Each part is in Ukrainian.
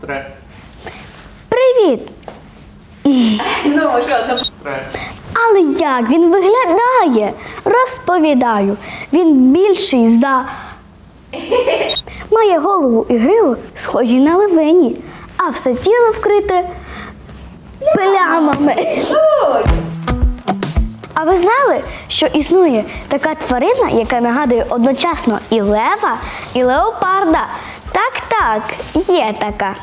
Три. Привіт! Ну, що за Три. Але як він виглядає? Розповідаю. Він більший за. Має голову і гриву, схожі на левині, а все тіло вкрите плямами. А ви знали, що існує така тварина, яка нагадує одночасно і лева, і леопарда? Так, так, є така.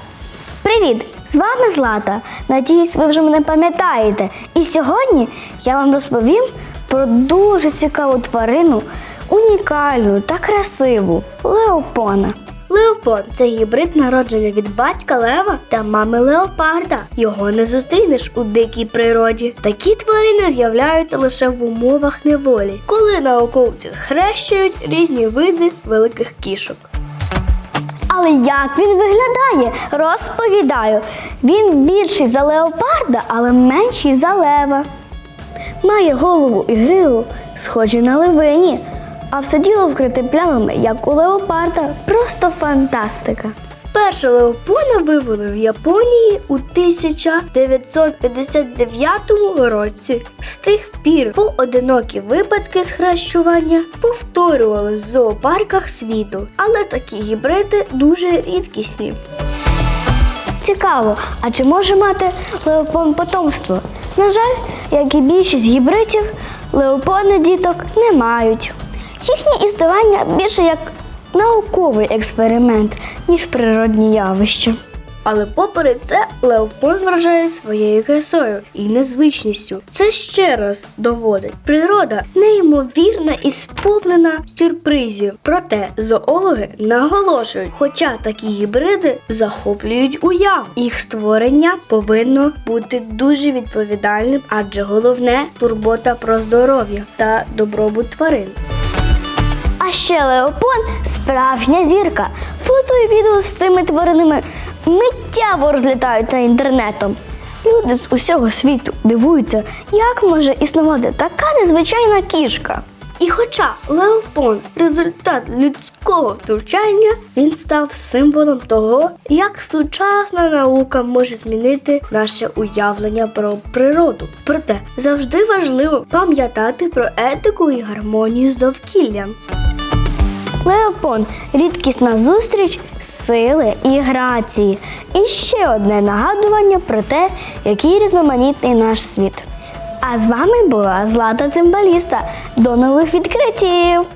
Привіт! З вами Злата. Надіюсь, ви вже мене пам'ятаєте. І сьогодні я вам розповім про дуже цікаву тварину, унікальну та красиву леопона. Леопон це гібрид народження від батька лева та мами леопарда. Його не зустрінеш у дикій природі. Такі тварини з'являються лише в умовах неволі, коли науковці хрещують різні види великих кішок. Але як він виглядає? Розповідаю. Він більший за леопарда, але менший за лева. Має голову і гриву, схожі на левині, а все діло вкрите плямами, як у леопарда. Просто фантастика. Перше леопона вивели в Японії у 1959 році. З тих пір поодинокі випадки схрещування повторювали в зоопарках світу, але такі гібриди дуже рідкісні. Цікаво, а чи може мати леопон потомство? На жаль, як і більшість гібридів, леопони діток не мають. Їхнє існування більше як науковий експеримент, ніж природні явища. Але попри це, Леопон вражає своєю красою і незвичністю. Це ще раз доводить. Природа неймовірна і сповнена сюрпризів. Проте зоологи наголошують, хоча такі гібриди захоплюють уяву. Їх створення повинно бути дуже відповідальним, адже головне турбота про здоров'я та добробут тварин. Ще Леопон справжня зірка. Фото і відео з цими тваринами миттєво розлітаються інтернетом. Люди з усього світу дивуються, як може існувати така незвичайна кішка. І хоча Леопон результат людського втручання, він став символом того, як сучасна наука може змінити наше уявлення про природу. Проте завжди важливо пам'ятати про етику і гармонію з довкіллям. Леопон рідкісна зустріч сили і грації. І ще одне нагадування про те, який різноманітний наш світ. А з вами була Злата Цимбаліста. До нових відкриттів!